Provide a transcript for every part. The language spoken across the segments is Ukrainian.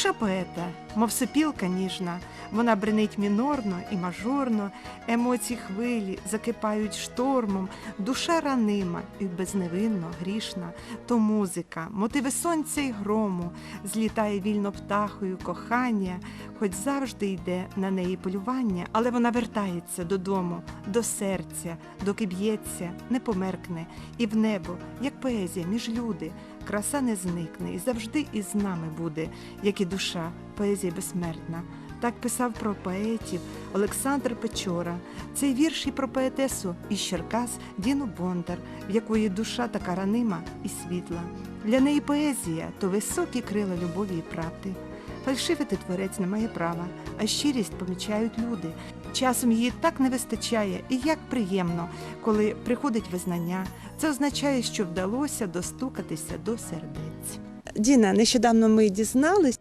Душа поета, мов сопілка ніжна, вона бренить мінорно і мажорно, емоції хвилі закипають штормом, душа ранима і безневинно грішна, то музика, мотиви сонця й грому, злітає вільно птахою кохання, хоч завжди йде на неї полювання, але вона вертається додому, до серця, доки б'ється, не померкне, і в небо, як поезія між люди, краса не зникне і завжди із нами буде, як і душа, поезія безсмертна. Так писав про поетів Олександр Печора. Цей вірш і про поетесу із Черкас Діну Бондар, в якої душа така ранима і світла. Для неї поезія то високі крила любові і правди. Фальшивити творець не має права, а щирість помічають люди. Часом її так не вистачає, і як приємно, коли приходить визнання. Це означає, що вдалося достукатися до сердець. Діна, нещодавно ми дізналися.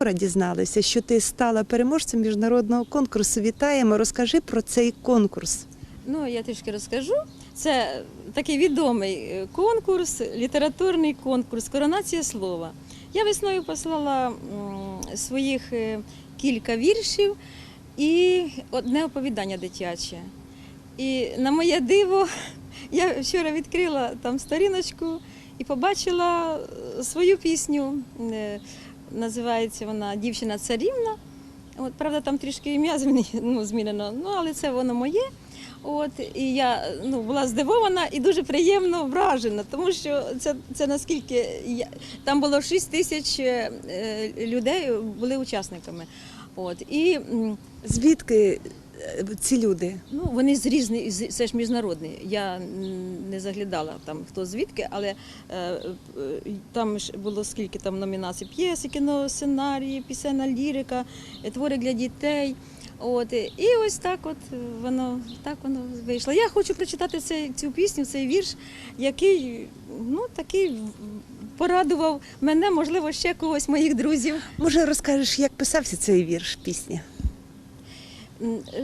Вчора дізналися, що ти стала переможцем міжнародного конкурсу. Вітаємо. Розкажи про цей конкурс. Ну, я трішки розкажу. Це такий відомий е, конкурс, літературний конкурс Коронація слова. Я весною послала своїх е, кілька віршів і одне оповідання дитяче. І на моє диво, я вчора відкрила там сторіночку і побачила е, свою пісню. Е, Називається вона Дівчина царівна. От, правда, там трішки ім'я ну, змінено, ну, але це воно моє. От, і я ну, була здивована і дуже приємно вражена, тому що це, це наскільки я, там було 6 тисяч е, людей були учасниками. От, і Звідки е, ці люди? Ну, вони з різних, з- це ж міжнародний. Я не заглядала там хто звідки, але е, е, там ж було скільки там номінацій: п'єси, кіно, сценарії, пісенна лірика, е, твори для дітей. От і ось так, от воно так воно вийшло. Я хочу прочитати цей, цю пісню, цей вірш, який ну такий порадував мене, можливо, ще когось моїх друзів. Може, розкажеш, як писався цей вірш пісні?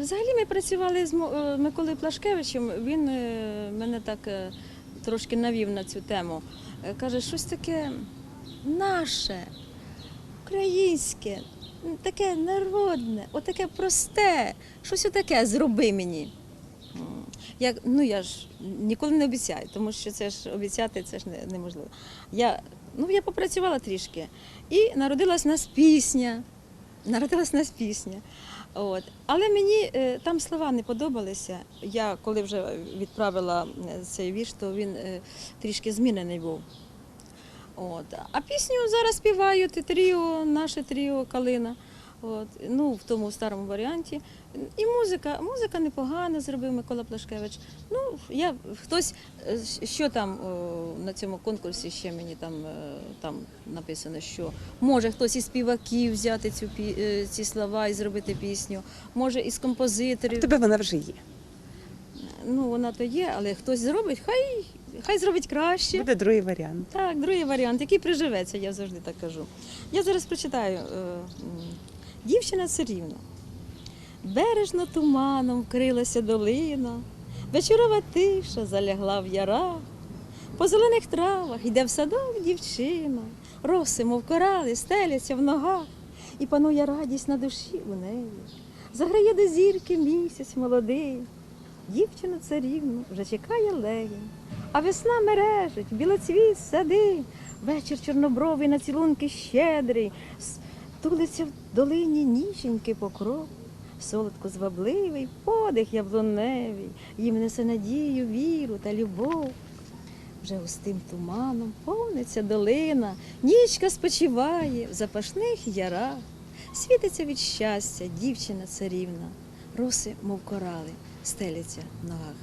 Взагалі ми працювали з е, Миколою Плашкевичем. Він е, мене так е, трошки навів на цю тему. Каже, щось таке наше, українське, таке народне, отаке просте, щось отаке зроби мені. Я, ну я ж ніколи не обіцяю, тому що це ж обіцяти це ж неможливо. Я, ну, я попрацювала трішки і народилась нас пісня. Народилась нас пісня. От. Але мені е, там слова не подобалися. Я коли вже відправила цей вірш, то він е, трішки змінений був. От. А пісню зараз співають тріо, наше тріо Калина. От. Ну, в тому старому варіанті. І музика, музика непогана зробив Микола Плашкевич. Ну, я хтось, е, що там о, на цьому конкурсі ще мені там, е, там написано, що може хтось із співаків взяти цю е, ці слова і зробити пісню, може із композиторів. тебе вона вже є. Ну, вона то є, але хтось зробить, хай, хай зробить краще. Буде другий варіант. Так, другий варіант, який приживеться, я завжди так кажу. Я зараз прочитаю. Дівчина царівна. Бережно туманом вкрилася долина, вечорова тиша залягла в ярах. По зелених травах йде в садок дівчина, роси, мов корали, стеляться в ногах, і панує радість на душі у неї. Заграє до зірки місяць молодий. Дівчина царівну вже чекає легінь, а весна мережить, білоцвіт сади, вечір чорнобровий на цілунки щедрий, тулиться в долині ніженьки покров, солодко звабливий подих яблуневий, їм несе надію, віру та любов. Вже густим туманом повниться долина, нічка спочиває в запашних ярах, світиться від щастя дівчина царівна, роси, мов корали, стеляться в ногах.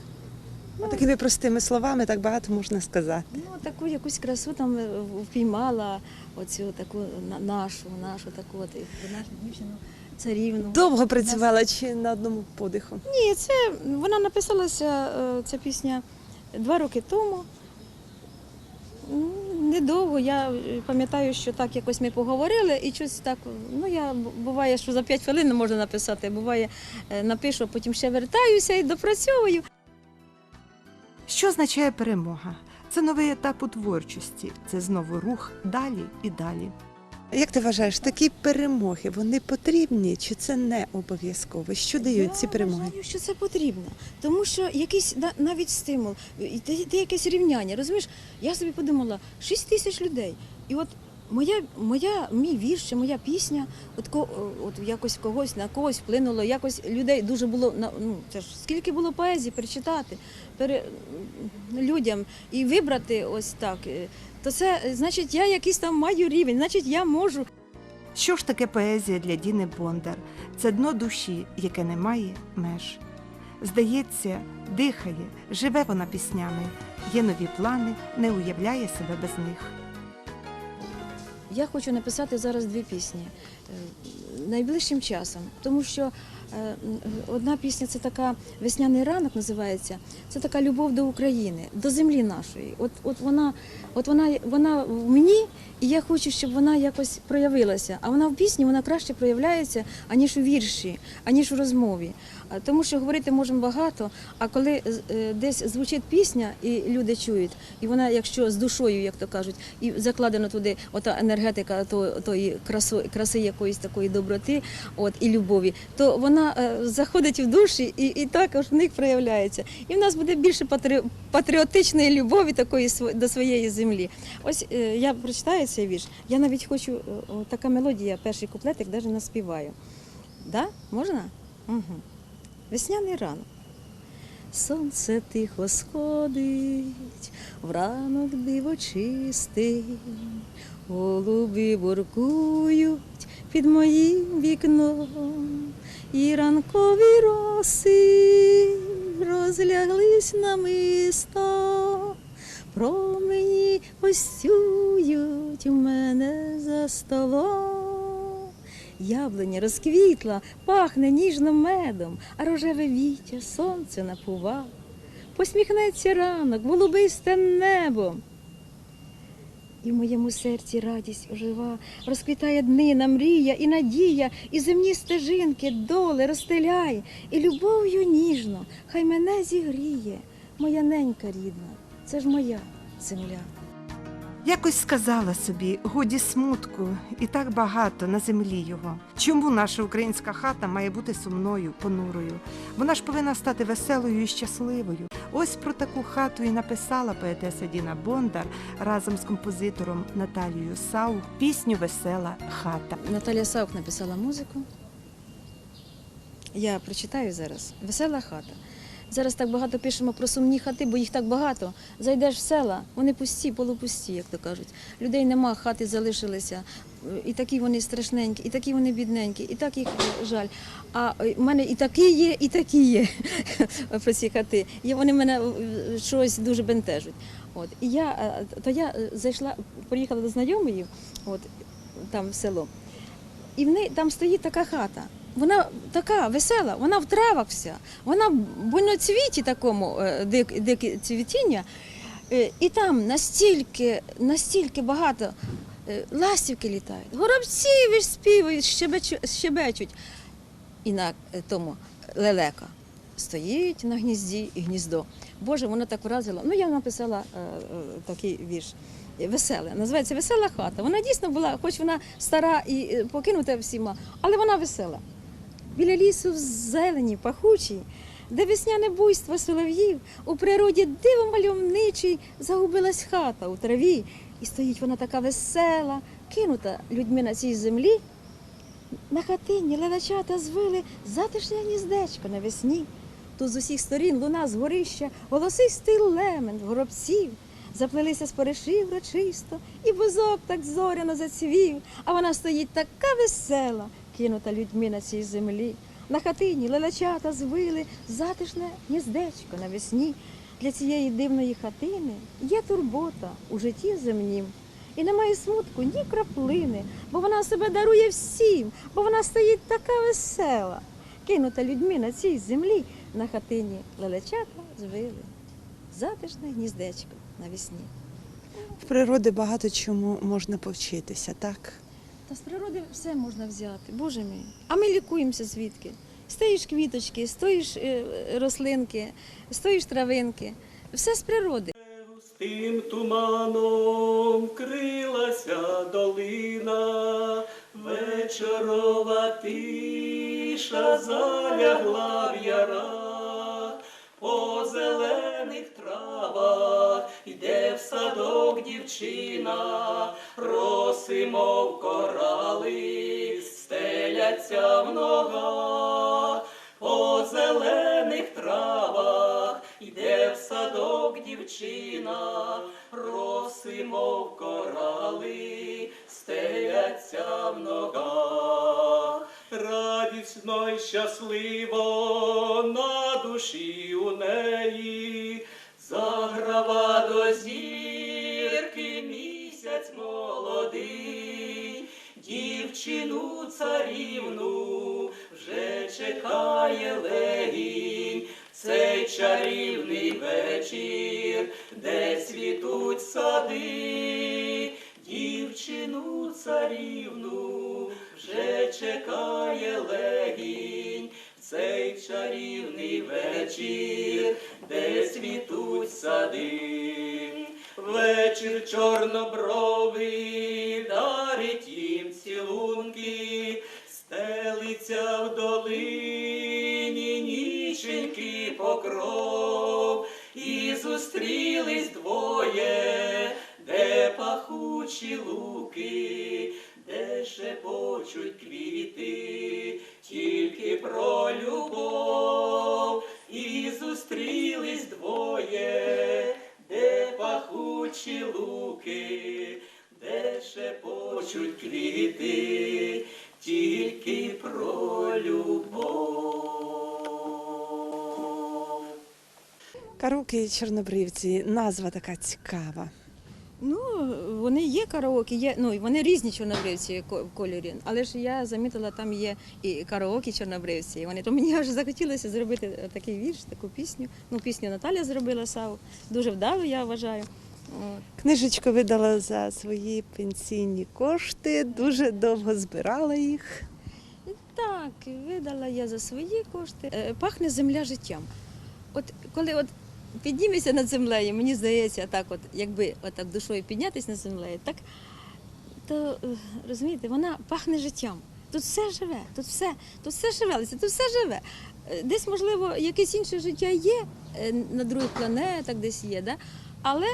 Ну, Такими простими словами так багато можна сказати. Ну, таку якусь красу там е, впіймала, оцю таку нашу, нашу таку от, нашу дівчину царівну. Довго працювала чи на одному подиху? Ні, це вона написалася, е, ця пісня два роки тому. Недовго. Я е, пам'ятаю, що так якось ми поговорили, і щось так. Ну я буває, що за 5 хвилин не можна написати. Буває, е, напишу, а потім ще вертаюся і допрацьовую. Що означає перемога? Це новий етап у творчості, це знову рух далі і далі. Як ти вважаєш, такі перемоги вони потрібні чи це не обов'язково? Що дають ці Я перемоги? вважаю, що це потрібно, тому що якийсь на- навіть стимул, те якесь рівняння. Розумієш, я собі подумала, 6 тисяч людей. І от моя, моя, мій вірш, чи моя пісня, от, ко, от якось когось на когось вплинуло, якось людей дуже було на ну це ж скільки було поезії перечитати пере, людям і вибрати ось так. То це е, значить, я якийсь там маю рівень, значить, я можу. Що ж таке поезія для Діни Бондар? Це дно душі, яке не має меж. Здається, дихає, живе вона піснями, є нові плани, не уявляє себе без них. Я хочу написати зараз дві пісні е, найближчим часом, тому що одна пісня це така весняний ранок називається. Це така любов до України, до землі нашої. От, от вона, от вона, вона в мені, і я хочу, щоб вона якось проявилася. А вона в пісні вона краще проявляється, аніж у вірші, аніж у розмові. Тому що говорити можемо багато, а коли е, десь звучить пісня, і люди чують, і вона, якщо з душою, як то кажуть, і закладено туди ота енергетика то, тої красу, краси якоїсь такої доброти, от і любові, то вона е, заходить в душі і, і також в них проявляється. І в нас буде більше патріотичної любові такої до своєї землі. Ось е, я прочитаю цей вірш. Я навіть хочу е, така мелодія, перший куплетик, навіть наспіваю. Да? Можна? Угу. Весняний ранок. Сонце тихо сходить, вранок диво чистий, голуби воркують під моїм вікном, і ранкові роси розляглись на мисто, промені осюють у мене за столом. Яблуня розквітла, пахне ніжним медом, а рожеве віття сонце напува. Посміхнеться ранок, голубисте небо. І в моєму серці радість ожива, розквітає днина, мрія і надія, і земні стежинки, доли розстеляй, і любов'ю ніжно, хай мене зігріє, моя ненька рідна, це ж моя земля. Якось сказала собі, годі смутку, і так багато на землі його. Чому наша українська хата має бути сумною, понурою? Вона ж повинна стати веселою і щасливою. Ось про таку хату і написала поетеса Діна Бондар разом з композитором Наталією Саух пісню Весела хата. Наталія Саук написала музику. Я прочитаю зараз. Весела хата. Зараз так багато пишемо про сумні хати, бо їх так багато. Зайдеш в села, вони пусті, полупусті, як то кажуть. Людей нема, хати залишилися. І такі вони страшненькі, і такі вони бідненькі, і так їх жаль. А е, в мене і такі є, і такі є про ці хати. І вони мене е, щось дуже бентежуть. От. І я, е, то я зайшла, приїхала до знайомої, от, там в село. І в неї там стоїть така хата. Вона така весела, вона в травах вся, вона в буйноцвіті такому е, дик, дике цвітіння. Е, І там настільки, настільки багато е, ластівки літають, горобці співають, щебечу- щебечуть. І на е, тому лелека стоїть на гнізді і гніздо. Боже, воно так вразило. Ну, я написала е, такий вірш. Весела. Називається Весела хата. Вона дійсно була, хоч вона стара і покинута всіма, але вона весела. Біля лісу в зелені, пахучій, де весняне буйство солов'їв, у природі диво мальовничий, загубилась хата у траві. І стоїть вона така весела, кинута людьми на цій землі. На хатині лелечата звили затишне гніздечко навесні. Тут з усіх сторін луна з горища, голосистий лемент горобців. Заплелися спориші врочисто, і бузок так зоряно зацвів, а вона стоїть така весела, кинута людьми на цій землі. На хатині лелечата звили затишне гніздечко навесні. Для цієї дивної хатини є турбота у житті земнім. І немає смутку ні краплини, бо вона себе дарує всім, бо вона стоїть така весела, кинута людьми на цій землі, на хатині лелечата звили. Затишне гніздечко навесні. В природі багато чому можна повчитися, так? Та з природи все можна взяти, Боже мій. А ми лікуємося звідки? Стоїш квіточки, стоїш е, рослинки, стоїш травинки. Все з природи. Густим туманом крилася долина, вечорова тиша залягла в ярах, по зелених травах садок дівчина, роси, мов корали, стеляться в ногах, по зелених травах йде в садок дівчина, роси, мов корали, стеляться в ногах, радісно й щасливо на душі у неї, заграва до зірки місяць молодий, дівчину царівну вже чекає легінь, цей чарівний вечір, де світуть сади, дівчину царівну вже чекає легінь, цей чарівний вечір, де світуть сади. Вечір чорнобровий Караоке чорнобривці, назва така цікава. Ну, вони є караоке, є, ну, вони різні чорнобривці в кольорі. Але ж я замітила, там є і караоке чорнобривці. І вони, то мені аж захотілося зробити такий вірш, таку пісню. Ну, пісню Наталя зробила Саву. Дуже вдало, я вважаю. От. Книжечку видала за свої пенсійні кошти, дуже довго збирала їх. Так, видала я за свої кошти. Е, Пахне земля життям. От коли от піднімешся над землею, мені здається, так от, якби отак душою піднятися над землею, так то е, розумієте, вона пахне життям. Тут все живе, тут все, тут все шевелиться, тут все живе. Е, Десь, можливо, якесь інше життя є е, на других планетах, десь є, да? але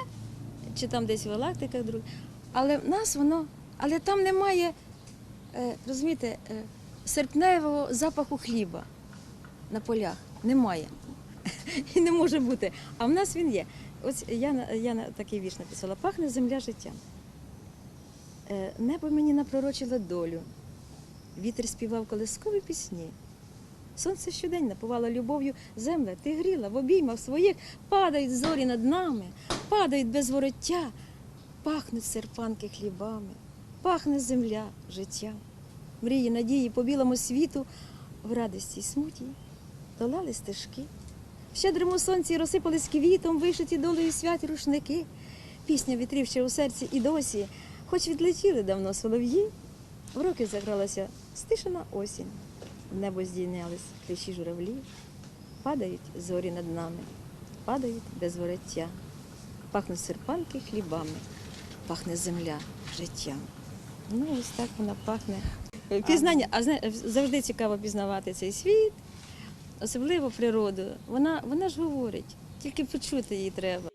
чи там десь в галактиках других. Але в нас воно, але там немає, розумієте, серпневого запаху хліба на полях. Немає. І не може бути. А в нас він є. Ось я, я такий вірш написала: пахне земля життям. Е, Небо мені напророчило долю. Вітер співав колискові пісні. Сонце щодень напувало любов'ю земля, ти гріла в обіймах своїх, падають зорі над нами, падають без вороття, пахнуть серпанки хлібами, пахне земля життя. Мрії, надії по білому світу, в радості й смуті долали стежки. В щедрому сонці розсипались квітом, вишиті долею святі рушники. Пісня вітрів ще у серці і досі, хоч відлетіли давно солов'ї, в роки загралася стишена осінь. В небо здійнялись кліщі журавлі, падають зорі над нами, падають без вороття, пахнуть серпанки хлібами, пахне земля життям. Ну, ось так вона пахне. Пізнання, а завжди цікаво пізнавати цей світ, особливо природу. Вона, вона ж говорить, тільки почути її треба.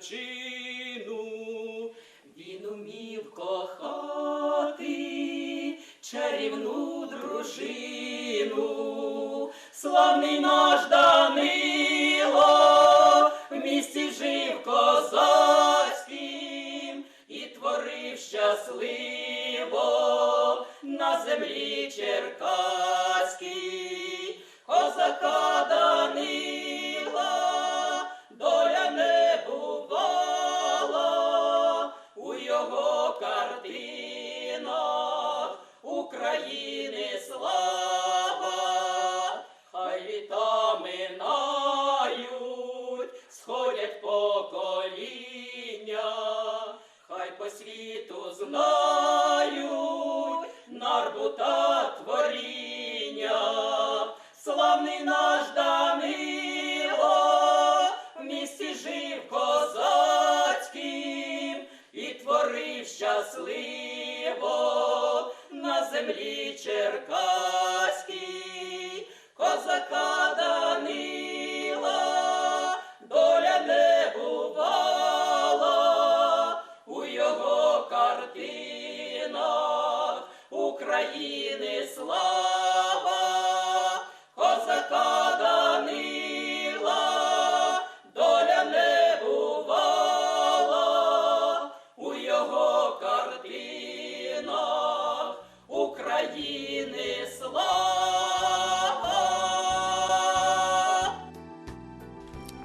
Чарчину. Він умів кохати чарівну дружину, землі черкаській, козака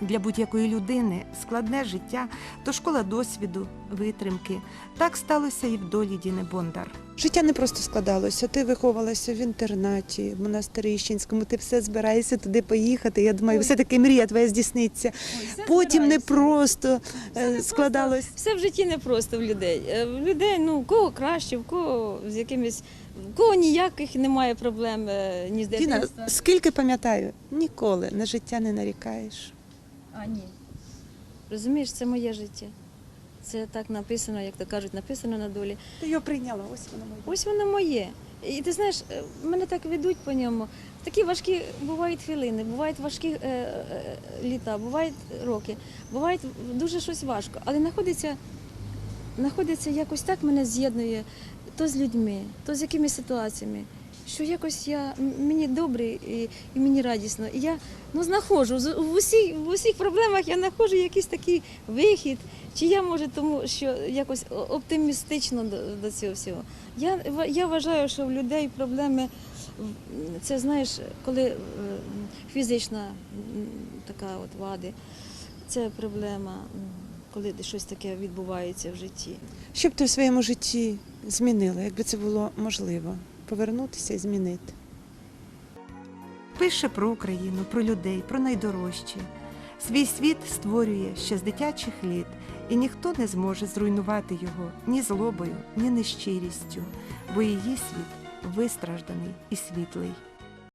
Для будь-якої людини складне життя то школа досвіду, витримки. Так сталося і в долі Діни Бондар. Життя не просто складалося. Ти виховувалася в інтернаті, в монастирі Іщинському, ти все збираєшся туди поїхати. Я думаю, все-таки мрія твоя здійсниться. Потім не просто е, складалось. Все в житті не просто в людей. Е, В людей, ну, в кого краще, в кого з якимись, в кого ніяких немає проблем е, ні з Діна, дитинства. скільки пам'ятаю, ніколи на життя не нарікаєш. А, ні. Розумієш, це моє життя. Це так написано, як то кажуть, написано на долі. Ти його прийняла, ось воно моє. Ось воно моє. І ти знаєш, е, мене так ведуть по ньому. Такі важкі бувають хвилини, бувають важкі е, е, літа, бувають роки, буває дуже щось важко. Але знаходиться, знаходиться якось так мене з'єднує то з людьми, то з якимись ситуаціями. Що якось я мені добре і, і мені радісно. І я ну знаходжу в усіх, в усіх проблемах я знаходжу якийсь такий вихід. Чи я може тому, що якось оптимістично до, до цього всього. Я, я вважаю, що в людей проблеми це знаєш, коли е, фізична така от вади, це проблема, коли щось таке відбувається в житті. Що б ти в своєму житті змінила, якби це було можливо? Повернутися і змінити. Пише про Україну, про людей, про найдорожче. Свій світ створює ще з дитячих літ, і ніхто не зможе зруйнувати його ні злобою, ні нещирістю, бо її світ вистражданий і світлий.